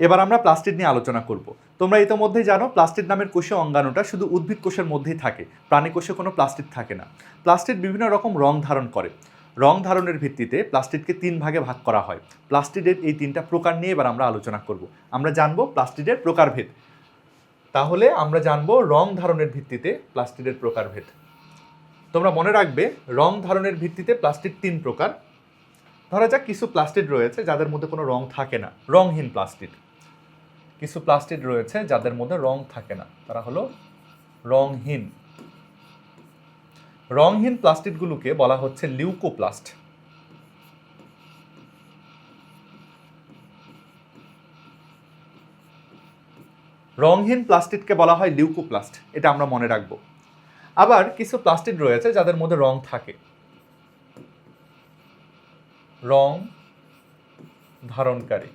এবার আমরা প্লাস্টিড নিয়ে আলোচনা করব। তোমরা ইতোমধ্যেই জানো, প্লাস্টিড নামের কোষে অঙ্গাণুটা শুধু উদ্ভিদ কোষের মধ্যেই থাকে, প্রাণী কোষে কোনো প্লাস্টিড থাকে না। প্লাস্টিড বিভিন্ন রকম রং ধারণ করে। রং ধারণের ভিত্তিতে প্লাস্টিডকে তিন ভাগে ভাগ করা হয়। প্লাস্টিডের এই তিনটা প্রকার নিয়ে এবার আমরা আলোচনা করব। আমরা জানব প্লাস্টিডের প্রকারভেদ। তাহলে আমরা জানব রং ধারণের ভিত্তিতে প্লাস্টিডের প্রকারভেদ। তোমরা মনে রাখবে, রং ধারণের ভিত্তিতে প্লাস্টিক তিন প্রকার। ধরা যাক কিছু প্লাস্টিড রয়েছে যাদের মধ্যে কোনো রং থাকে না। রংহীন প্লাস্টিড। কিছু প্লাস্টিড রয়েছে যাদের মধ্যে রং থাকে না। তারা হলো রংহীন রংহীন প্লাস্টিডগুলোকে বলা হচ্ছে লিউকোপ্লাস্ট রংহীন প্লাস্টিডকে বলা হয় লিউকোপ্লাস্ট এটা আমরা মনে রাখব। আবার কিছু প্লাস্টিড রয়েছে যাদের মধ্যে রং থাকে। রং ধারণকারী।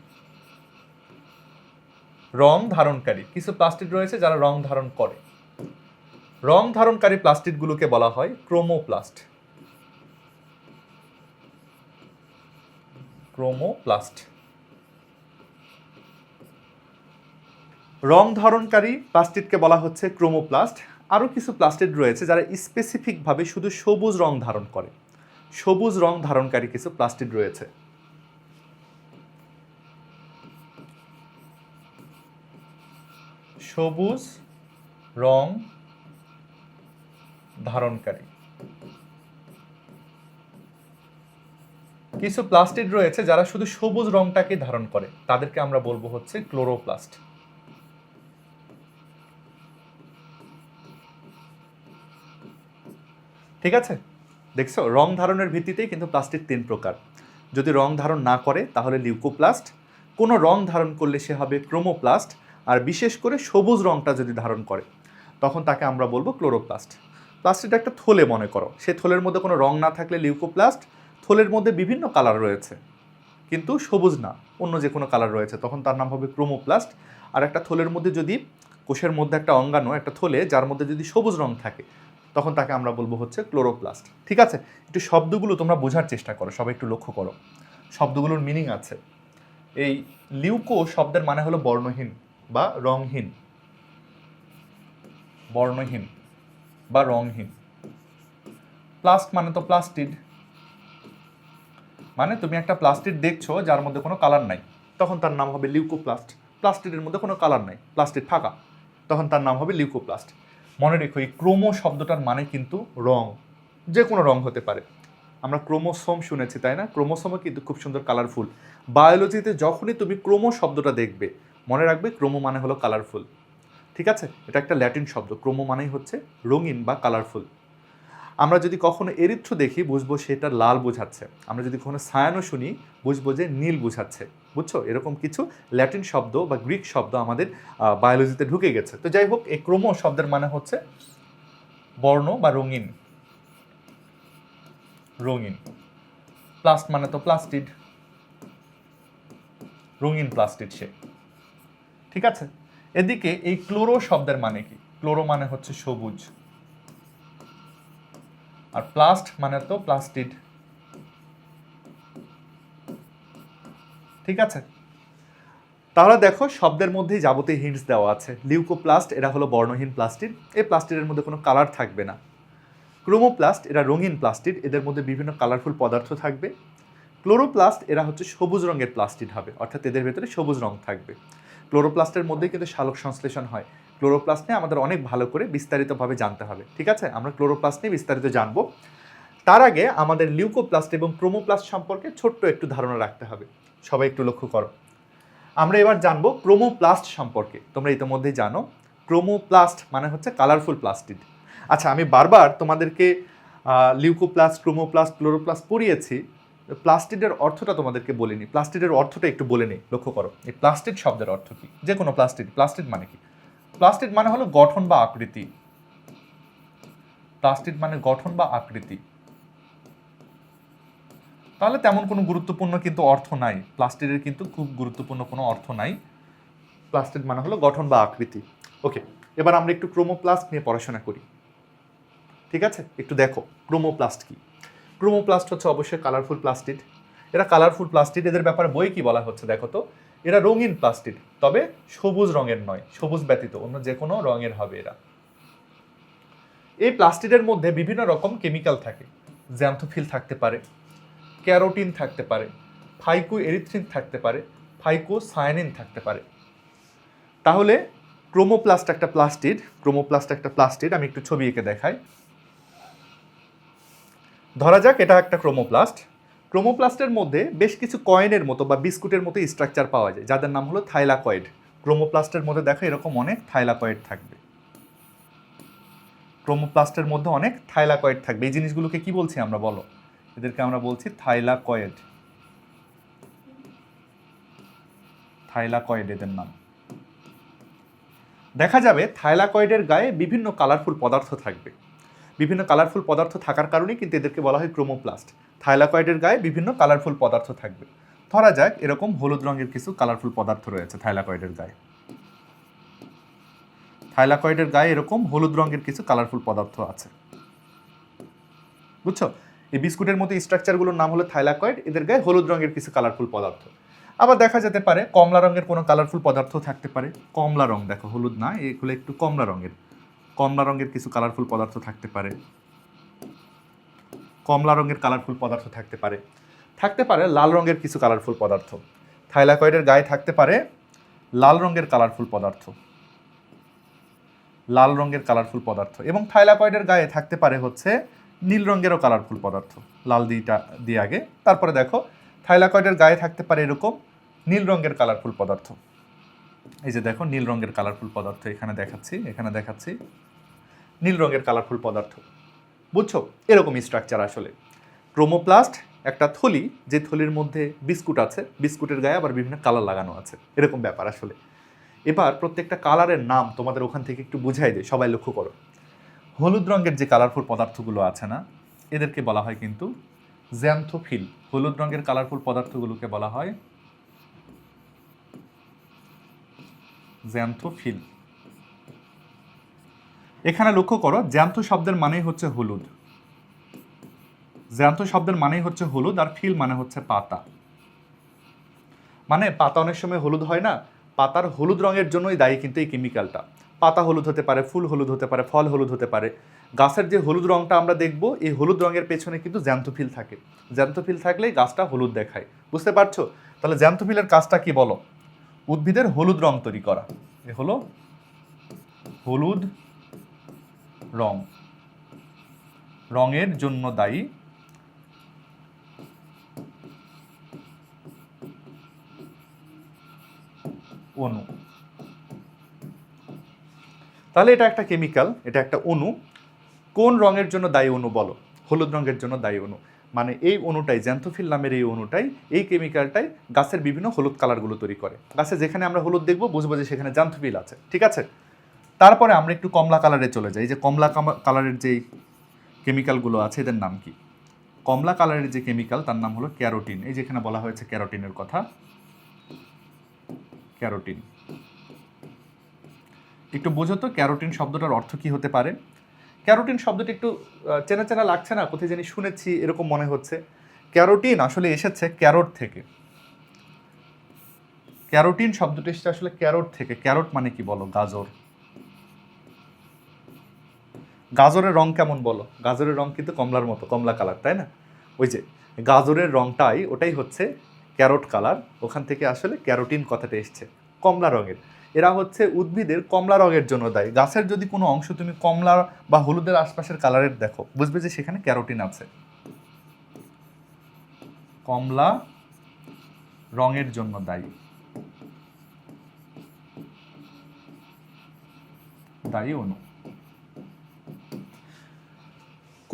রং ধারণকারী। কিছু প্লাস্টিক রয়েছে যারা রং ধারণ করে। রং ধারণকারী প্লাস্টিকগুলোকে বলা হয় ক্রোমোপ্লাস্ট ক্রোমোপ্লাস্ট রং ধারণকারী প্লাস্টিককে বলা হচ্ছে ক্রোমোপ্লাস্ট আরও কিছু প্লাস্টিক রয়েছে যারা স্পেসিফিকভাবে শুধু সবুজ রং ধারণ করে। সবুজ রং ধারণকারী কিছু প্লাস্টিক রয়েছে। সবুজ রং ধারণকারী। কিছু প্লাস্টিক রয়েছে যারা শুধু সবুজ রংটাকে ধারণ করে। তাদেরকে আমরা বলব হচ্ছে ক্লোরোপ্লাস্ট ঠিক আছে? দেখছ? রং ধারণের ভিত্তিতেই কিন্তু প্লাস্টিক তিন প্রকার। যদি রং ধারণ না করে, তাহলে লিউকোপ্লাস্ট কোনো রং ধারণ করলে সে হবে ক্রোমোপ্লাস্ট বিশেষ করে সবুজ রংটা যদি ধারণ করে, তখন তাকে আমরা বলব ক্লোরোপ্লাস্ট। প্লাস্টিক একটা থলে মনে করো। সে থলের মধ্যে কোনো রং না থাকলে লিউকোপ্লাস্ট থলের মধ্যে বিভিন্ন কালার রয়েছে। কিন্তু সবুজ না, অন্য যে কোনো কালার রয়েছে, তখন তার নাম হবে ক্রোমোপ্লাস্ট। আর একটা থলের মধ্যে যদি কোষের মধ্যে একটা অঙ্গাণু, একটা থলে, যার মধ্যে যদি সবুজ রং থাকে, তখন তাকে আমরা বলব হচ্ছে ক্লোরোপ্লাস্ট। ঠিক আছে? একটু শব্দগুলো তোমরা বোঝার চেষ্টা করো, সবাই একটু লক্ষ্য করো। শব্দগুলোর মিনিং আছে। এই লিউকো শব্দের মানে হলো বর্ণহীন। বা রংহীন বর্ণহীন বা রংহীন প্লাস্ট মানে তো প্লাস্টিড। মানে তুমি একটা প্লাস্টিড দেখছ, যার মধ্যে কোনো কালার নাই। তখন তার নাম হবে লিউকোপ্লাস্ট প্লাস্টিডের মধ্যে কোনো কালার নাই, প্লাস্টিড ফাঁকা। তখন তার নাম হবে লিউকোপ্লাস্ট মনে রেখো, এই ক্রোমো শব্দটার মানে কিন্তু রং। যে কোনো রং হতে পারে। আমরা ক্রোমোসোম শুনেছি, তাই না? ক্রোমোসোমও কিন্তু খুব সুন্দর, কালারফুল। বায়োলজিতে যখনই তুমি ক্রোমো শব্দটা দেখবে মনে রাখবে ক্রোমো মানে হলো কালারফুল। ঠিক আছে? এটা একটা ল্যাটিন শব্দ। ক্রোমো মানেই হচ্ছে রঙিন বা কালারফুল। আমরা যদি কখনো এরিথ্র দেখি, বুঝব সেটা লাল বোঝাচ্ছে। আমরা যদি কখনো সায়ানো শুনি, বুঝব যে নীল বোঝাচ্ছে। বুঝছ? এরকম কিছু ল্যাটিন শব্দ বা গ্রিক শব্দ আমাদের বায়োলজিতে ঢুকে গেছে। তো যাই হোক, এই ক্রোমো শব্দের মানে হচ্ছে বর্ণ বা রঙিন। রঙিন। প্লাস্ট মানে তো প্লাস্টিড। রঙিন প্লাস্টিড সে। ঠিক আছে? এদিকে এই ক্লোরো শব্দের মানে কি? ক্লোরো মানে হচ্ছে সবুজ। আর প্লাস্ট মানে তো প্লাস্টিড। ঠিক আছে? তাহলে দেখো শব্দের মধ্যেই যাবতীয় হিন্টস দেওয়া আছে। লিউকোপ্লাস্ট এরা হলো বর্ণহীন প্লাস্টিড। এই প্লাস্টিডের মধ্যে কোনো কালার থাকবে না। ক্রোমোপ্লাস্ট এরা রঙিন প্লাস্টিড। এদের মধ্যে বিভিন্ন কালারফুল পদার্থ থাকবে। ক্লোরোপ্লাস্ট এরা হচ্ছে সবুজ রঙের প্লাস্টিড হবে। অর্থাৎ এদের ভেতরে সবুজ রং থাকবে। ক্লোরোপ্লাস্টের মধ্যেই কিন্তু শালক সংশ্লেষণ হয়। ক্লোরোপ্লাস্ট নিয়ে আমাদের অনেক ভালো করে বিস্তারিতভাবে জানতে হবে, ঠিক আছে? আমরা ক্লোরোপ্লাস্ট নিয়ে বিস্তারিত জানব। তার আগে আমাদের লিউকোপ্লাস্ট এবং ক্রোমোপ্লাস্ট সম্পর্কে ছোট্ট একটু ধারণা রাখতে হবে। সবাই একটু লক্ষ্য করো। আমরা এবার জানব ক্রোমোপ্লাস্ট সম্পর্কে। তোমরা ইতিমধ্যেই জানো, ক্রোমোপ্লাস্ট মানে হচ্ছে কালারফুল প্লাস্টিড। আচ্ছা আমি বারবার তোমাদেরকে লিউকোপ্লাস্ট, ক্রোমোপ্লাস্ট, ক্লোরোপ্লাস্ট পড়িয়েছি প্লাস্টিডের অর্থটা তোমাদেরকে বলিনি প্লাস্টিডের অর্থটা একটু বলে নিই লক্ষ্য করো। এই প্লাস্টিড শব্দের অর্থ কি? যে কোনো প্লাস্টিড প্লাস্টিড মানে কি? প্লাস্টিড মানে হলো গঠন বা আকৃতি। প্লাস্টিড মানে গঠন বা আকৃতি। তাহলে তেমন কোনো গুরুত্বপূর্ণ কিন্তু অর্থ নাই। প্লাস্টিডের কিন্তু খুব গুরুত্বপূর্ণ কোনো অর্থ নাই। প্লাস্টিড মানে হলো গঠন বা আকৃতি। ওকে, এবার আমরা একটু ক্রোমোপ্লাস্ট নিয়ে পড়াশোনা করি। ঠিক আছে? একটু দেখো, ক্রোমোপ্লাস্ট কি? ক্রোমোপ্লাস্ট হচ্ছে অবশ্যই কালারফুল প্লাস্টিড এরা কালারফুল প্লাস্টিড এদের ব্যাপারে বই কি বলা হচ্ছে দেখো তো? এরা রঙিন প্লাস্টিড তবে সবুজ রঙের নয়, সবুজ ব্যতীত, অন্য যে কোনো রঙের হবে এরা। এই প্লাস্টিডের মধ্যে বিভিন্ন রকম কেমিক্যাল থাকে জ্যান্থোফিল থাকতে পারে ক্যারোটিন থাকতে পারে ফাইকো এরিথ্রিন থাকতে পারে ফাইকো সায়ানিন থাকতে পারে। তাহলে ক্রোমোপ্লাস্ট একটা প্লাস্টিড ক্রোমোপ্লাস্ট একটা প্লাস্টিড আমি একটু ছবি এঁকে দেখাই। ধরা যাক, এটা একটা ক্রোমোপ্লাস্ট ক্রোমোপ্লাস্টের মধ্যে বেশ কিছু কয়েনের মতো বা বিস্কুটের মতো স্ট্রাকচার পাওয়া যায়, যাদের নাম হলো থাইলাকয়েড। ক্রোমোপ্লাস্টের মধ্যে দেখো এরকম অনেক থাইলাকয়েড থাকবে। ক্রোমোপ্লাস্টের মধ্যে অনেক থাইলাকয়েড থাকবে। এই জিনিসগুলোকে কি বলছি আমরা, বলো? এদেরকে আমরা বলছি থাইলাকয়েড। থাইলাকয়েড এদের নাম। দেখা যাবে থাইলাকয়েডের গায়ে বিভিন্ন কালারফুল পদার্থ থাকবে। বিভিন্ন কালারফুল পদার্থ থাকার কারণেই কিন্তু এদেরকে বলা হয় ক্রোমোপ্লাস্ট থাইলাকয়েডের গায়ে বিভিন্ন কালারফুল পদার্থ থাকবে। ধরা যাক, এরকম হলুদ রঙের কিছু কালারফুল পদার্থ রয়েছে থাইলাকয়েডের গায়ে। থাইলাকয়েডের গায়ে এরকম হলুদ রঙের কিছু কালারফুল পদার্থ আছে। বুঝছ? এই বিস্কুটের মতো স্ট্রাকচারগুলোর নাম হলো থাইলাকয়েড, এদের গায়ে হলুদ রঙের কিছু কালারফুল পদার্থ। আবার দেখা যেতে পারে, কমলা রঙের কোনো কালারফুল পদার্থ থাকতে পারে। কমলা রং, দেখো, হলুদ না, এগুলো একটু কমলা রঙের। কমলা রঙের কিছু কালারফুল পদার্থ থাকতে পারে। কমলা রঙের কালারফুল পদার্থ থাকতে পারে। থাকতে পারে লাল রঙের কিছু কালারফুল পদার্থ। থাইলাকয়েডের গায়ে থাকতে পারে লাল রঙের কালারফুল পদার্থ। লাল রঙের কালারফুল পদার্থ এবং থাইলাকয়েডের গায়ে থাকতে পারে হচ্ছে নীল রঙেরও কালারফুল পদার্থ। লাল দিটা দিয়ে আগে। তারপরে দেখো, থাইলাকয়েডের গায়ে থাকতে পারে এরকম নীল রঙের কালারফুল পদার্থ। এই যে দেখো, নীল রঙের কালারফুল পদার্থ এখানে দেখাচ্ছি এখানে দেখাচ্ছি। নীল রঙের কালারফুল পদার্থ। বুঝছ? এরকম স্ট্রাকচার আসলে। ক্রোমোপ্লাস্ট একটা থলি, যে থলির মধ্যে বিস্কুট আছে, বিস্কুটের গায়ে আবার বিভিন্ন কালার লাগানো আছে। এরকম ব্যাপার আসলে। এবার প্রত্যেকটা কালারের নাম তোমাদের ওখান থেকে একটু বুঝাই দেয় সবাই লক্ষ্য করো। হলুদ রঙের যে কালারফুল পদার্থগুলো আছে না, এদেরকে বলা হয় কিন্তু জ্যান্থোফিল হলুদ রঙের কালারফুল পদার্থগুলোকে বলা হয় জ্যান্থোফিল এখানে লক্ষ্য করো জ্যান্থো শব্দের মানেই হচ্ছে হলুদ। জ্যান্থো শব্দের মানেই হচ্ছে হলুদ আর ফিল মানে হচ্ছে পাতা। মানে পাতা অনেক সময় হলুদ হয় না, পাতার হলুদ রঙের জন্যই দায়ী কিন্তু এই কেমিক্যালটা। পাতা হলুদ হতে পারে, ফুল হলুদ হতে পারে, ফল হলুদ হতে পারে। গাছের যে হলুদ রঙটা আমরা দেখব, এই হলুদ রঙের পেছনে কিন্তু জ্যান্থোফিল থাকে। জ্যান্থোফিল থাকলেই গাছটা হলুদ দেখায়। বুঝতে পারছ? তাহলে জ্যান্থোফিলের কাজটা কি বলো? উদ্ভিদের হলুদ রং তৈরি করা। এ হলো হলুদ রং। রঙের জন্য দায়ী। অণু তাহলে এটা একটা কেমিক্যাল এটা একটা অণু কোন রঙের জন্য দায়ী অণু বলো? হলুদ রঙের জন্য দায়ী অণু মানে এই অণুটাই জ্যান্থোফিল নামের এই অণুটাই এই কেমিক্যালটাই গাছের বিভিন্ন হলুদ কালারগুলো তৈরি করে। গাছে যেখানে আমরা হলুদ দেখব, বুঝব যে সেখানে জ্যান্থোফিল আছে। ঠিক আছে? তারপরে আমরা একটু কমলা কালারে চলে যাই। যে কমলা কামা- কালারের যেই কেমিক্যালগুলো আছে, এদের নাম কি? কমলা কালারের যে কেমিক্যাল, তার নাম হলো ক্যারোটিন। এই যেখানে বলা হয়েছে ক্যারোটিনের কথা। ক্যারোটিন। একটু বোঝো তো, ক্যারোটিন শব্দটার অর্থ কি হতে পারে? ক্যারোটিন শব্দটি একটু চেনা চেনা লাগছে না, কোথায় জানি শুনেছি, এরকম মনে হচ্ছে। ক্যারোটিন আসলে এসেছে ক্যারোট থেকে। ক্যারোটিন শব্দটি এসেছে আসলে ক্যারোট থেকে। ক্যারোট মানে কি বলো? গাজর। গাজরের রং কেমন বলো? গাজরের রং কিন্তু কমলার মতো, কমলা কালার, তাই না? ওই যে, গাজরের রংটাই, ওটাই হচ্ছে ক্যারোট কালার। ওখান থেকে আসলে ক্যারোটিন কথাটা এসছে, কমলা রঙের। এরা হচ্ছে উদ্ভিদের কমলা রঙের জন্য দায়ী। গাছের যদি কোনো অংশ তুমি কমলা বা হলুদের আশপাশের কালারের দেখো, বুঝবে যে সেখানে ক্যারোটিন আছে। কমলা রঙের জন্য দায়ী। দায়ী অণু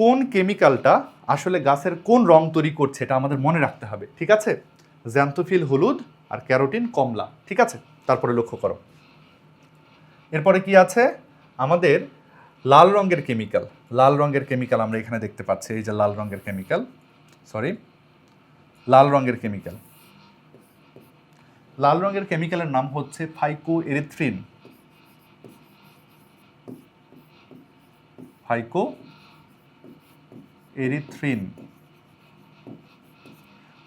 কোন কেমিক্যালটা আসলে গাছের কোন রং তৈরি করছে এটা আমাদের মনে রাখতে হবে, ঠিক আছে? জ্যান্থোফিল হলুদ আর ক্যারোটিন কমলা, ঠিক আছে? তারপরে লক্ষ্য করো। এরপরে কি আছে? আমাদের লাল রঙের কেমিক্যাল লাল রঙের কেমিক্যাল আমরা এখানে দেখতে পাচ্ছি, এই যে লাল রঙের কেমিক্যাল সরি লাল রঙের কেমিক্যাল লাল রঙের কেমিক্যালের নাম হচ্ছে ফাইকো এরিথ্রিন ফাইকো এরিথ্রিন।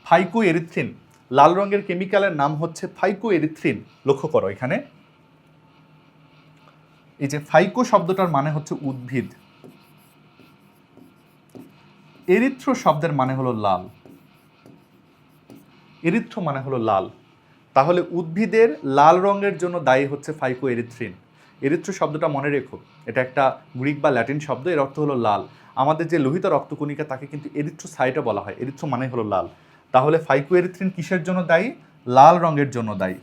ফাইকো এরিথ্রিন লাল রঙের কেমিক্যালের নাম হচ্ছে ফাইকো এরিথ্রিন লক্ষ্য করো এখানে। এই যে ফাইকো শব্দটার মানে হচ্ছে উদ্ভিদ। এরিথ্রো শব্দের মানে হলো লাল। এরিথ্রো মানে হলো লাল। তাহলে উদ্ভিদের লাল রঙের জন্য দায়ী হচ্ছে ফাইকো এরিথ্রিন এরিথ্রো শব্দটা মনে রেখো। এটা একটা গ্রিক বা ল্যাটিন শব্দ, এর অর্থ হলো লাল। আমাদের যে লোহিত রক্তকণিকা, তাকে কিন্তু এরিথ্রোসাইটও বলা হয়। এরিথ্রো মানে হলো লাল। তাহলে ফাইকো এরিথ্রিন কিসের জন্য দায়ী? লাল রঙের জন্য দায়ী।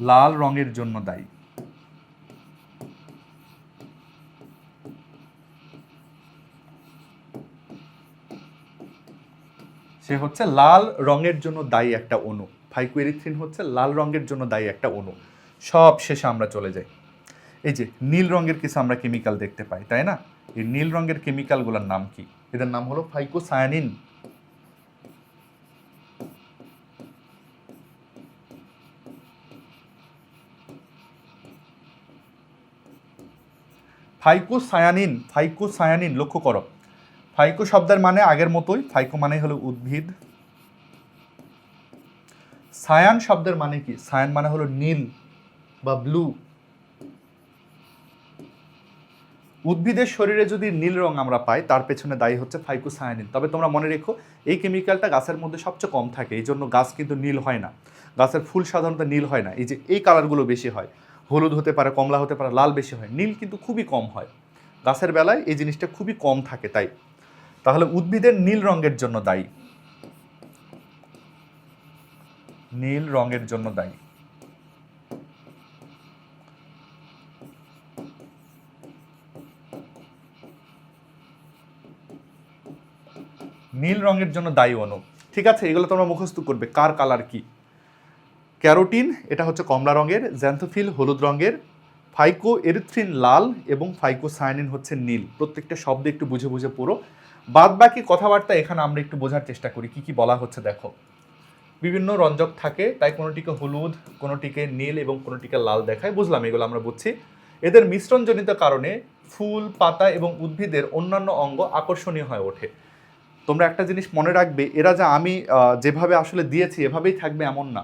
লাল রঙের জন্য দায়ী। সে হচ্ছে লাল রঙের জন্য দায়ী একটা অণু। ফাইকুয়েরিথ্রিন হচ্ছে লাল রঙের জন্য দায়ী একটা অণু। সব শেষে আমরা চলে যাই। এই যে নীল রঙের কিছু আমরা কেমিক্যাল দেখতে পাই, তাই না? এই নীল রঙের কেমিক্যালগুলোর নাম কি? এদের নাম হলো ফাইকোসায়ানিন ফাইকোসায়ানিন ফাইকোসায়ানিন লক্ষ্য করো। ফাইকো শব্দের মানে আগের মতোই ফাইকো মানে হলো উদ্ভিদ। সায়ান শব্দের মানে কি? সায়ান মানে হলো নীল বা ব্লু উদ্ভিদের শরীরে যদি নীল রং আমরা পাই, তার পেছনে দায়ী হচ্ছে ফাইকোসায়ানিন। তবে তোমরা মনে রেখো, এই কেমিক্যালটা গাছের মধ্যে সবচেয়ে কম থাকে, এই জন্য গাছ কিন্তু নীল হয় না। গাছের ফুল সাধারণত নীল হয় না, এই যে এই কালারগুলো বেশি হয়। হলুদ হতে পারে, কমলা হতে পারে, লাল বেশি হয়, নীল কিন্তু খুবই কম হয়। গাছের বেলায় এই জিনিসটা খুবই কম থাকে, তাই। তাহলে উদ্ভিদের নীল রঙের জন্য দায়ী। নীল রঙের জন্য দায়ী। নীল রঙের জন্য দায়ী অণু ঠিক আছে? এগুলো তোমরা মুখস্থ করবে। কার কালার কি? ক্যারোটিন, এটা হচ্ছে কমলা রঙের। জ্যান্থোফিল, হলুদ রঙের। ফাইকো এরিথ্রিন লাল এবং ফাইকো সায়ানিন হচ্ছে নীল। প্রত্যেকটা শব্দ একটু বুঝে বুঝে পড়ো। বাদ বাকি কথাবার্তা এখানে আমরা একটু বোঝার চেষ্টা করি। কি কি বলা হচ্ছে দেখো। বিভিন্ন রঞ্জক থাকে, তাই কোনোটিকে হলুদ, কোনোটিকে নীল এবং কোনোটিকে লাল দেখায়। বুঝলাম, এগুলো আমরা বুঝছি। এদের মিশ্রণজনিত কারণে ফুল, পাতা এবং উদ্ভিদের অন্যান্য অঙ্গ আকর্ষণীয় হয়ে ওঠে। তোমরা একটা জিনিস মনে রাখবে, এরা যা আমি যেভাবে আসলে দিয়েছি, এভাবেই থাকবে এমন না।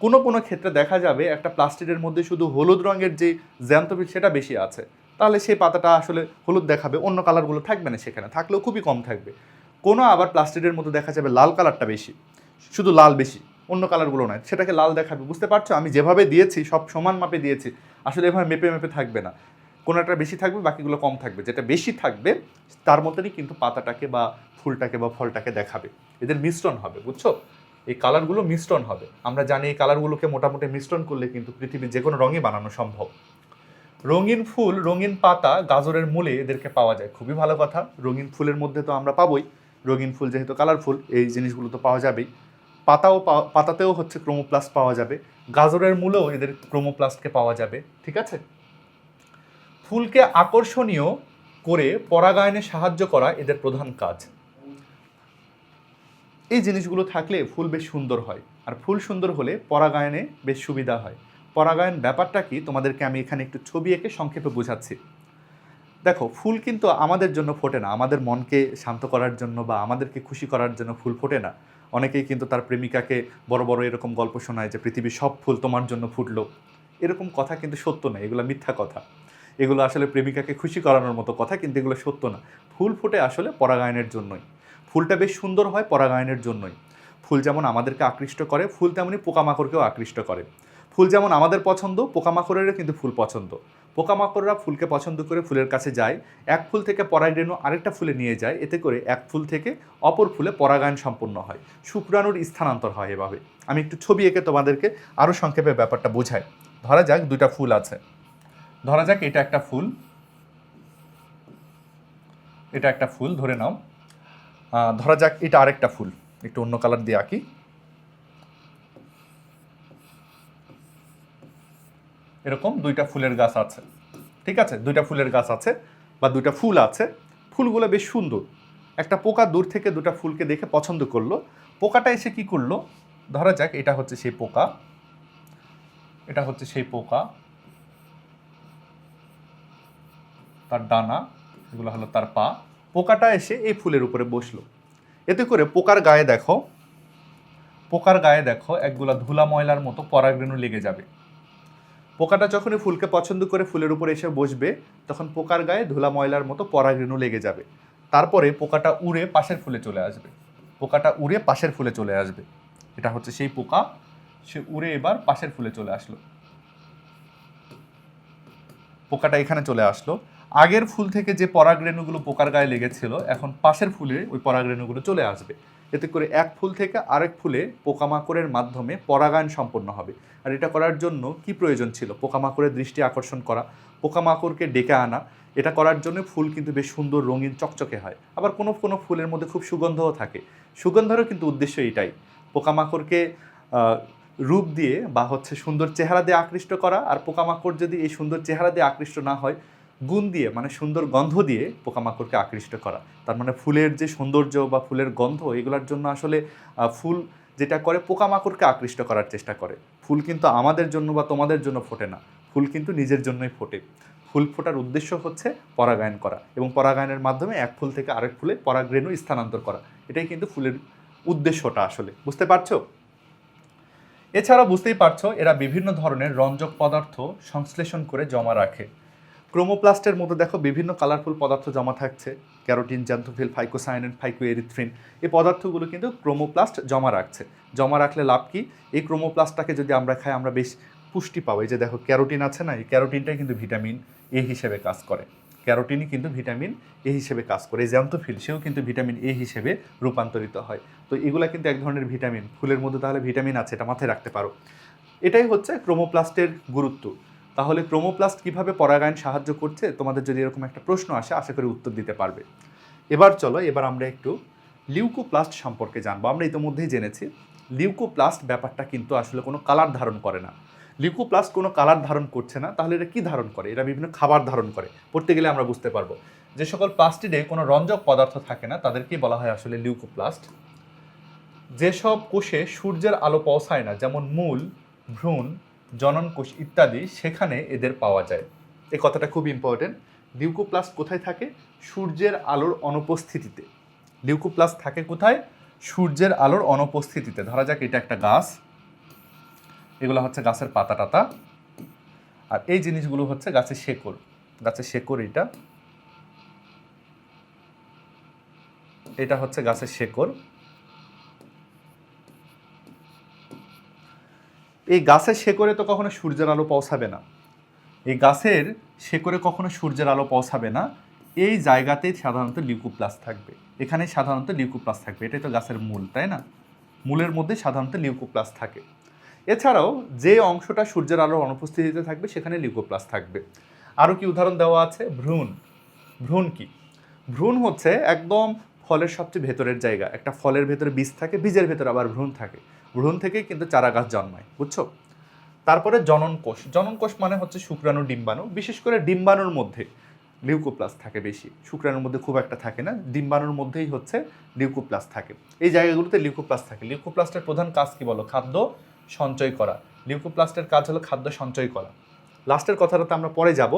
কোনো কোনো ক্ষেত্রে দেখা যাবে একটা প্লাস্টিকের মধ্যে শুধু হলুদ রঙের যে জ্যান্তবিল সেটা বেশি আছে। তাহলে সেই পাতাটা আসলে হলুদ দেখাবে, অন্য কালারগুলো থাকবে না সেখানে, থাকলেও খুবই কম থাকবে। কোনো আবার প্লাস্টিকের মধ্যে দেখা যাবে লাল কালারটা বেশি, শুধু লাল বেশি, অন্য কালারগুলো নয়, সেটাকে লাল দেখাবে। বুঝতে পারছ? আমি যেভাবে দিয়েছি, সব সমান মাপে দিয়েছি, আসলে এভাবে মেপে মেপে থাকবে না। কোনোটা বেশি থাকবে, বাকিগুলো কম থাকবে। যেটা বেশি থাকবে, তার মতনই কিন্তু পাতাটাকে বা ফুলটাকে বা ফলটাকে দেখাবে। এদের মিশ্রণ হবে, বুঝছ? এই কালারগুলো মিশ্রণ হবে। আমরা জানি এই কালারগুলোকে মোটামুটি মিশ্রণ করলে কিন্তু পৃথিবীর যে কোনো রঙই বানানো সম্ভব। রঙিন ফুল, রঙিন পাতা, গাজরের মূলে এদেরকে পাওয়া যায়। খুবই ভালো কথা। রঙিন ফুলের মধ্যে তো আমরা পাবোই। রঙিন ফুল যেহেতু কালারফুল, এই জিনিসগুলো তো পাওয়া যাবেই। পাতাও পাতাতেও হচ্ছে ক্রোমোপ্লাস্ট পাওয়া যাবে। গাজরের মূলেও এদের ক্রোমোপ্লাস্টকে পাওয়া যাবে, ঠিক আছে? ফুলকে আকর্ষণীয় করে পরাগায়নে সাহায্য করা এদের প্রধান কাজ। এই জিনিসগুলো থাকলে ফুল বেশ সুন্দর হয়। আর ফুল সুন্দর হলে পরাগায়নে বেশ সুবিধা হয়। পরাগায়ন ব্যাপারটা কি তোমাদেরকে আমি এখানে একটু ছবি এঁকে সংক্ষেপে বোঝাচ্ছি। দেখো, ফুল কিন্তু আমাদের জন্য ফোটে না। আমাদের মনকে শান্ত করার জন্য বা আমাদেরকে খুশি করার জন্য ফুল ফোটে না। অনেকেই কিন্তু তার প্রেমিকাকে বড় বড় এরকম গল্প শোনায় যে, পৃথিবীর সব ফুল তোমার জন্য ফুটলো। এরকম কথা কিন্তু সত্য নয় এগুলো মিথ্যা কথা। এগুলো আসলে প্রেমিকাকে খুশি করানোর মতো কথা, কিন্তু এগুলো সত্য না। ফুল ফোটে আসলে পরাগায়নের জন্যই। ফুলটা বেশ সুন্দর হয় পরাগায়নের জন্যই। ফুল যেমন আমাদেরকে আকৃষ্ট করে, ফুল তেমনই পোকামাকড়কেও আকৃষ্ট করে। ফুল যেমন আমাদের পছন্দ, পোকামাকড়েরও কিন্তু ফুল পছন্দ। পোকামাকড়রা ফুলকে পছন্দ করে ফুলের কাছে যায়, এক ফুল থেকে পরাগরেণু আরেকটা ফুলে নিয়ে যায়, এতে করে এক ফুল থেকে অপর ফুলে পরাগায়ন সম্পন্ন হয়। শুক্রাণুর স্থানান্তর হয় এভাবে। আমি একটু ছবি এঁকে তোমাদেরকে আরও সংক্ষেপে ব্যাপারটা বোঝাই। ধরা যাক দুইটা ফুল আছে। ধরা যাক এটা একটা ফুল। এটা একটা ফুল, ধরে নাও। ধরা যাক এটা আরেকটা ফুল। একটু অন্য কালার দিয়ে আঁকি। এরকম দুইটা ফুলের গাছ আছে। ঠিক আছে? দুইটা ফুলের গাছ আছে বা দুইটা ফুল আছে। ফুলগুলো বেশ সুন্দর। একটা পোকা দূর থেকে দুটা ফুলকে দেখে পছন্দ করল। পোকাটা এসে কি করল? ধরা যাক এটা হচ্ছে সেই পোকা। এটা হচ্ছে সেই পোকা। তার ডানা, এগুলো হলো তার পা। পোকাটা এসে এই ফুলের উপরে বসল। এতে করে পোকার গায়ে দেখো, পোকার গায়ে দেখো একগুলা ধুলা ময়লার মতো পরাগরেণু লেগে যাবে। পোকাটা যখনই ফুলকে পছন্দ করে ফুলের উপরে এসে বসবে, তখন পোকার গায়ে ধুলা ময়লার মতো পরাগরেণু লেগে যাবে। তারপরে পোকাটা উড়ে পাশের ফুলে চলে আসবে। পোকাটা উড়ে পাশের ফুলে চলে আসবে। এটা হচ্ছে সেই পোকা। সে উড়ে এবার পাশের ফুলে চলে আসলো। পোকাটা এখানে চলে আসলো। আগের ফুল থেকে যে পরাগরেণুগুলো পোকার গায়ে লেগেছিল, এখন পাশের ফুলে ওই পরাগরেণুগুলো চলে আসবে। এতে করে এক ফুল থেকে আরেক ফুলে পোকামাকড়ের মাধ্যমে পরাগায়ন সম্পন্ন হবে। আর এটা করার জন্য কি প্রয়োজন ছিল? পোকামাকড়ের দৃষ্টি আকর্ষণ করা, পোকামাকড়কে ডেকে আনা, এটা করার জন্য ফুল কিন্তু বেশ সুন্দর রঙিন চকচকে হয়। আবার কোনো কোনো ফুলের মধ্যে খুব সুগন্ধও থাকে। সুগন্ধেরও কিন্তু উদ্দেশ্য এটাই। পোকামাকড়কে রূপ দিয়ে বা হচ্ছে সুন্দর চেহারা দিয়ে আকৃষ্ট করা, আর পোকামাকড় যদি এই সুন্দর চেহারা দিয়ে আকৃষ্ট না হয় গুণ দিয়ে মানে সুন্দর গন্ধ দিয়ে পোকামাকড়কে আকৃষ্ট করা। তার মানে ফুলের যে সৌন্দর্য বা ফুলের গন্ধ, এগুলোর জন্য আসলে ফুল যেটা করে পোকামাকড়কে আকৃষ্ট করার চেষ্টা করে। ফুল কিন্তু আমাদের জন্য বা তোমাদের জন্য ফোটে না। ফুল কিন্তু নিজের জন্যই ফোটে। ফুল ফোটার উদ্দেশ্য হচ্ছে পরাগায়ন করা এবং পরাগায়নের মাধ্যমে এক ফুল থেকে আরেক ফুলে পরাগরেণু স্থানান্তর করা। এটাই কিন্তু ফুলের উদ্দেশ্যটা আসলে। বুঝতে পারছ? এছাড়া বুঝতেই পারছ, এরা বিভিন্ন ধরনের রঞ্জক পদার্থ সংশ্লেষণ করে জমা রাখে। ক্রোমোপ্লাস্টের মধ্যে দেখো বিভিন্ন কালারফুল পদার্থ জমা থাকছে। ক্যারোটিন জ্যান্থোফিল ফাইকোসাইনিন, ফাইকোএরিথ্রিন, এই পদার্থগুলো কিন্তু ক্রোমোপ্লাস্ট জমা রাখছে। জমা রাখলে লাভ কি? এই ক্রোমোপ্লাস্টটাকে যদি আমরা খাই, আমরা বেশ পুষ্টি পাবো। এই যে দেখো, ক্যারোটিন আছে না? এই ক্যারোটিনটাই কিন্তু ভিটামিন এ হিসেবে কাজ করে। ক্যারোটিনই কিন্তু ভিটামিন এ হিসেবে কাজ করে। জ্যান্থোফিল সেও কিন্তু ভিটামিন এ হিসেবে রূপান্তরিত হয়। তো এগুলো কিন্তু এক ধরনের ভিটামিন। ফুলের মধ্যে তাহলে ভিটামিন আছে, এটা মাথায় রাখতে পারো। এটাই হচ্ছে ক্রোমোপ্লাস্টের গুরুত্ব। তাহলে ক্রোমোপ্লাস্ট কীভাবে পরাগায়ন সাহায্য করছে? তোমাদের যদি এরকম একটা প্রশ্ন আসে, আশা করি উত্তর দিতে পারবে। এবার চলো, এবার আমরা একটু লিউকোপ্লাস্ট সম্পর্কে জানব। আমরা ইতিমধ্যেই জেনেছি, লিউকোপ্লাস্ট ব্যাপারটা কিন্তু আসলে কোনো কালার ধারণ করে না। লিউকোপ্লাস্ট কোনো কালার ধারণ করছে না, তাহলে এটা কি ধারণ করে? এরা বিভিন্ন খাবার ধারণ করে। পড়তে গেলে আমরা বুঝতে পারব। যে সকল প্লাস্টিডে কোনো রঞ্জক পদার্থ থাকে না, তাদেরকেই বলা হয় আসলে লিউকোপ্লাস্ট। যেসব কোষে সূর্যের আলো পৌঁছায় না, যেমন মূল, ভ্রূণ জনন কোষ ইত্যাদি সেখানে এদের পাওয়া যায়। এ কথাটা খুব ইম্পর্টেন্ট লিউকোপ্লাস্ট কোথায় থাকে? সূর্যের আলোর অনুপস্থিতিতে। লিউকোপ্লাস্ট থাকে কোথায়? সূর্যের আলোর অনুপস্থিতিতে। ধরা যাক এটা একটা গাছ। এগুলো হচ্ছে গাছের পাতা টাতা আর এই জিনিসগুলো হচ্ছে গাছের শেকড়। গাছের শেকড় এটা। এটা হচ্ছে গাছের শেকড়। এই গাছের শেকড়ে তো কখনো সূর্যের আলো পৌঁছাবে না। এই গাছের শেকড়ে কখনো সূর্যের আলো পৌঁছাবে না। এই জায়গাতেই সাধারণত লিউকোপ্লাস থাকবে। এখানে সাধারণত লিউকোপ্লাস থাকবে। এটাই তো গাছের মূল, তাই না? মূলের মধ্যে সাধারণত লিউকোপ্লাস থাকে। এছাড়াও যে অংশটা সূর্যের আলোর অনুপস্থিতিতে থাকবে, সেখানে লিউকোপ্লাস থাকবে। আরও কি উদাহরণ দেওয়া আছে? ভ্রূণ। ভ্রূণ কি? ভ্রূণ হচ্ছে একদম ফলের সবচেয়ে ভেতরের জায়গা। একটা ফলের ভেতরে বীজ থাকে, বীজের ভেতরে আবার ভ্রূণ থাকে। ভ্রূণ থেকেই কিন্তু চারা গাছ জন্মায়, বুঝছ? তারপরে জনন কোষ। জনন কোষ মানে হচ্ছে শুক্রাণু, ডিম্বাণু। বিশেষ করে ডিম্বাণুর মধ্যে লিউকোপ্লাস থাকে বেশি। শুক্রাণুর মধ্যে খুব একটা থাকে না, ডিম্বাণুর মধ্যেই হচ্ছে লিউকোপ্লাস থাকে। এই জায়গাগুলোতে লিউকোপ্লাস থাকে। লিউকোপ্লাস্টের প্রধান কাজ কি বলো? খাদ্য সঞ্চয় করা। লিউকোপ্লাস্টের কাজ হলো খাদ্য সঞ্চয় করা। লাস্টের কথাটাতে আমরা পরে যাব।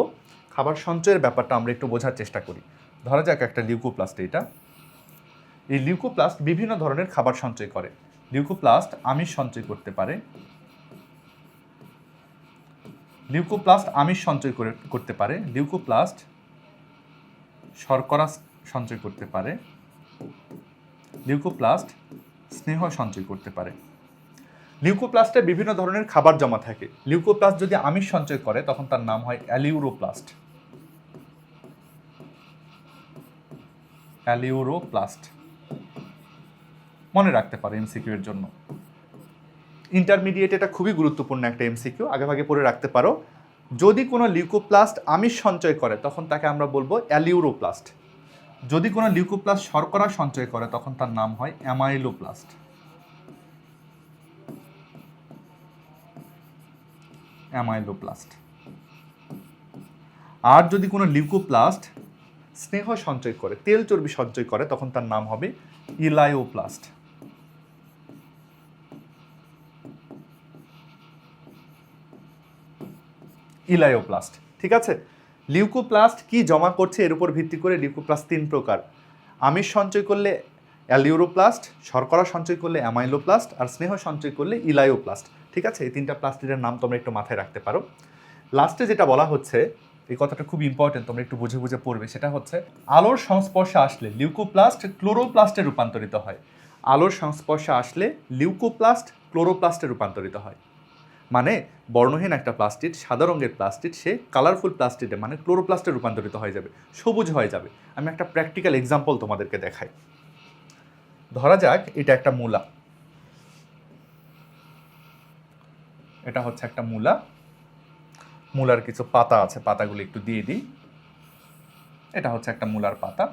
খাবার সঞ্চয়ের ব্যাপারটা আমরা একটু বোঝার চেষ্টা করি। ধরা যাক একটা লিউকোপ্লাস্ট এটা এই লিউকোপ্লাস্ট বিভিন্ন ধরনের খাবার সঞ্চয় করে। লিউকোপ্লাস্ট আমিষ সঞ্চয় করতে পারে। লিউকোপ্লাস্ট আমিষ সঞ্চয় করে, করতে পারে। লিউকোপ্লাস্ট শর্করা সঞ্চয় করতে পারে। লিউকোপ্লাস্ট স্নেহ সঞ্চয় করতে পারে। লিউকোপ্লাস্টে বিভিন্ন ধরনের খাবার জমা থাকে। লিউকোপ্লাস্ট যদি আমিষ সঞ্চয় করে, তখন তার নাম হয় অ্যালিউরোপ্লাস্ট অ্যালিউরোপ্লাস্ট মনে রাখতে পারে এমসিকিউ এর জন্য। ইন্টারমিডিয়েট এটা খুবই গুরুত্বপূর্ণ একটা এমসিকিউ আগে ভাগে পড়ে রাখতে পারো। যদি কোনো লিউকোপ্লাস্ট আমিষ সঞ্চয় করে, তখন তাকে আমরা বলব অ্যালিউরোপ্লাস্ট যদি কোনো লিউকোপ্লাস্ট শর্করা সঞ্চয় করে, তখন তার নাম হয় অ্যামাইলোপ্লাস্ট অ্যামাইলোপ্লাস্ট আর যদি কোনো লিউকোপ্লাস্ট স্নেহ সঞ্চয় করে, তেল চর্বি সঞ্চয় করে, তখন তার নাম হবে ইলায়োপ্লাস্ট ইলায়োপ্লাস্ট ঠিক আছে? লিউকোপ্লাস্ট কি জমা করছে এর উপর ভিত্তি করে? লিউকোপ্লাস্ট তিন প্রকার। আমিষ সঞ্চয় করলে অ্যালিউরোপ্লাস্ট, শর্করা সঞ্চয় করলে অ্যামাইলোপ্লাস্ট, আর স্নেহ সঞ্চয় করলে ইলায়োপ্লাস্ট ঠিক আছে? এই তিনটা প্লাস্টিডের নাম তোমরা একটু মাথায় রাখতে পারো। লাস্টে যেটা বলা হচ্ছে, এই কথাটা খুব ইম্পর্টেন্ট তোমরা একটু বুঝে বুঝে পড়বে, সেটা হচ্ছে আলোর সংস্পর্শে আসলে লিউকোপ্লাস্ট ক্লোরোপ্লাস্টে রূপান্তরিত হয়। আলোর সংস্পর্শে আসলে লিউকোপ্লাস্ট ক্লোরোপ্লাস্টে রূপান্তরিত হয়। মানে বর্ণহীন একটা প্লাস্টিড, সাদা রঙের প্লাস্টিড, সে কালারফুল প্লাস্টিডে মানে ক্লোরোপ্লাস্টে রূপান্তরিত হয়ে যাবে, সবুজ হয়ে যাবে। আমি একটা প্র্যাকটিক্যাল এক্সাম্পল তোমাদেরকে দেখাই। ধরা যাক এটা একটা মূলা। এটা হচ্ছে একটা মূলা। মূলার কিছু পাতা আছে, পাতাগুলো একটু দিয়ে দিই। এটা হচ্ছে একটা মূলার পাতা।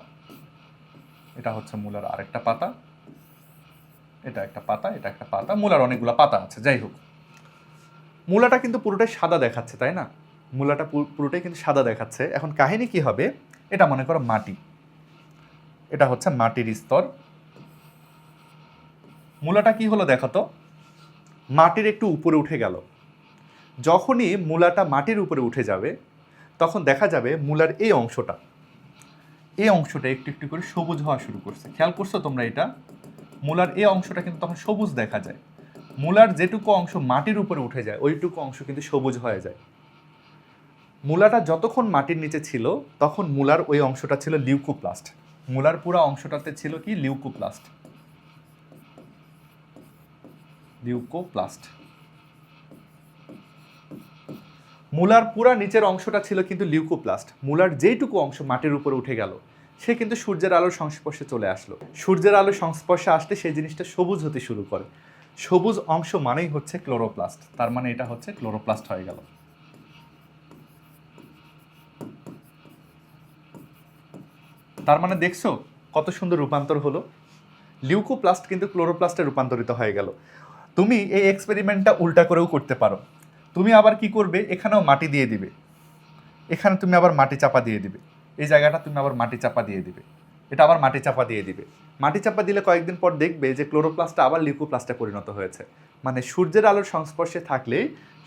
এটা হচ্ছে মূলার আরেকটা পাতা। এটা একটা পাতা, এটা একটা পাতা। মূলার অনেকগুলো পাতা আছে, যাই হোক। মূলাটা কিন্তু পুরোটাই সাদা দেখাচ্ছে, তাই না? মূলাটা পুরো- পুরোটাই কিন্তু সাদা দেখাচ্ছে। এখন কাহিনী কি হবে? এটা মনে করো মাটি। এটা হচ্ছে মাটির স্তর। মূলাটা কি হলো দেখো তো? মাটির একটু উপরে উঠে গেল। যখনই মূলাটা মাটির উপরে উঠে যাবে, তখন দেখা যাবে মূলার এই অংশটা। এই অংশটা একটু একটু করে সবুজ হওয়া শুরু করছে। খেয়াল করছ তোমরা এটা? মূলার এই অংশটা কিন্তু তখন সবুজ দেখা যায়। মূলার যেটুকু অংশ মাটির উপরে উঠে যায়, ওইটুকু অংশ কিন্তু সবুজ হয়ে যায়। মূলাটা যতক্ষণ মাটির নিচে ছিল, তখন মূলার ওই অংশটা ছিল লিউকোপ্লাস্ট মূলার পুরো অংশটাতে ছিল কি? লিউকোপ্লাস্ট লিউকোপ্লাস্ট মূলার পুরা নিচের অংশটা ছিল কিন্তু লিউকোপ্লাস্ট মূলার যেইটুকু অংশ মাটির উপরে উঠে গেল, সে কিন্তু সূর্যের আলোর সংস্পর্শে চলে আসলো। সূর্যের আলোর সংস্পর্শে আসলে সেই জিনিসটা সবুজ হতে শুরু করে। সবুজ অংশ মানেই হচ্ছে ক্লোরোপ্লাস্ট। তার মানে এটা হচ্ছে ক্লোরোপ্লাস্ট হয়ে গেল। তার মানে দেখছ কত সুন্দর রূপান্তর হলো? লিউকোপ্লাস্ট কিন্তু ক্লোরোপ্লাস্টে রূপান্তরিত হয়ে গেল। তুমি এই এক্সপেরিমেন্টটা উল্টা করেও করতে পারো। তুমি আবার কি করবে? এখানেও মাটি দিয়ে দিবে। এখানে তুমি আবার মাটি চাপা দিয়ে দিবে। এই জায়গাটা তুমি আবার মাটি চাপা দিয়ে দিবে। এটা আবার মাটি চাপা দিয়ে দিবে। মাটি চাপা দিলে কয়েকদিন পর দেখবে যে ক্লোরোপ্লাস্টটা আবার লিউকোপ্লাস্টে পরিণত হয়েছে। মানে সূর্যের আলোর সংস্পর্শে থাকলে,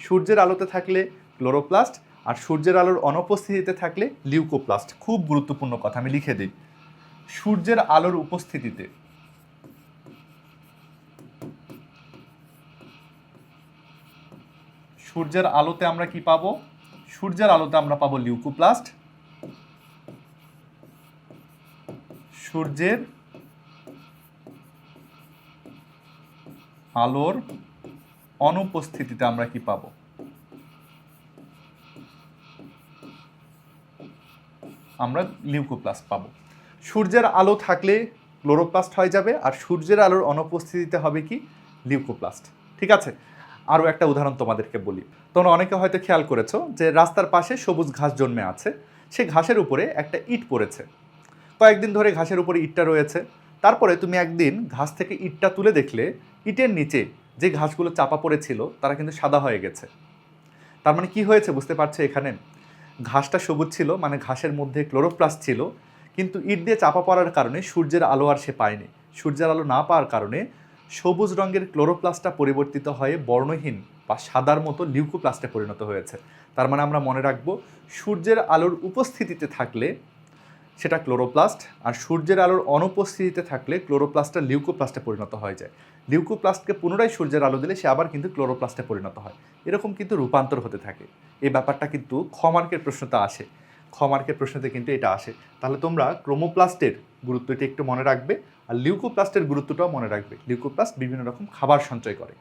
সূর্যের আলোতে থাকলে ক্লোরোপ্লাস্ট আর সূর্যের আলোর অনুপস্থিতিতে থাকলে লিউকোপ্লাস্ট। খুব গুরুত্বপূর্ণ কথা, আমি লিখে দিই। সূর্যের আলোর উপস্থিতিতে। সূর্যের আলোতে আমরা কি পাবো? সূর্যের আলোতে আমরা পাবো লিউকোপ্লাস্ট। সূর্যের আলোর অনুপস্থিতিতে আমরা কি পাবো? আমরা লিউকোপ্লাস্ট পাবো। সূর্যের আলো থাকলে ক্লোরোপ্লাস্ট হয়ে যাবে আর সূর্যের আলোর অনুপস্থিতিতে হবে কি? লিউকোপ্লাস্ট। ঠিক আছে? আরও একটা উদাহরণ তোমাদেরকে বলি। তোমরা অনেকে হয়তো খেয়াল করেছ যে রাস্তার পাশে সবুজ ঘাস জন্মে আছে। সে ঘাসের উপরে একটা ইট পড়েছে। কয়েকদিন ধরে ঘাসের উপরে ইটটা রয়েছে। তারপরে তুমি একদিন ঘাস থেকে ইটটা তুলে দেখলে, ইটের নিচে যে ঘাসগুলো চাপা পড়েছিল, তারা কিন্তু সাদা হয়ে গেছে। তার মানে কি হয়েছে বুঝতে পারছ এখানে? ঘাসটা সবুজ ছিল মানে ঘাসের মধ্যে ক্লোরোপ্লাস্ট ছিল, কিন্তু ইট দিয়ে চাপা পড়ার কারণে সূর্যের আলো আর সে পায়নি। সূর্যের আলো না পাওয়ার কারণে সবুজ রঙের ক্লোরোপ্লাস্টটা পরিবর্তিত হয়ে বর্ণহীন বা সাদার মতো লিউকোপ্লাস্টে পরিণত হয়েছে। তার মানে আমরা মনে রাখব, সূর্যের আলোর উপস্থিতিতে থাকলে সেটা ক্লোরোপ্লাস্ট, আর সূর্যের আলোর অনুপস্থিতিতে থাকলে ক্লোরোপ্লাস্টটা লিউকোপ্লাস্টে পরিণত হয়ে যায়। লিউকোপ্লাস্টকে পুনরায় সূর্যের আলো দিলে সে আবার কিন্তু ক্লোরোপ্লাস্টে পরিণত হয়। এরকম কিন্তু রূপান্তর হতে থাকে। এই ব্যাপারটা কিন্তু খ মার্কের প্রশ্নতে আসে। খ মার্কের প্রশ্নতে কিন্তু এটা আসে। তাহলে তোমরা ক্রোমোপ্লাস্টের গুরুত্বটি একটু মনে রাখবে, আর লিউকোপ্লাস্টের গুরুত্বটাও মনে রাখবে। লিউকোপ্লাস্ট বিভিন্ন রকম খাবার সঞ্চয় করে।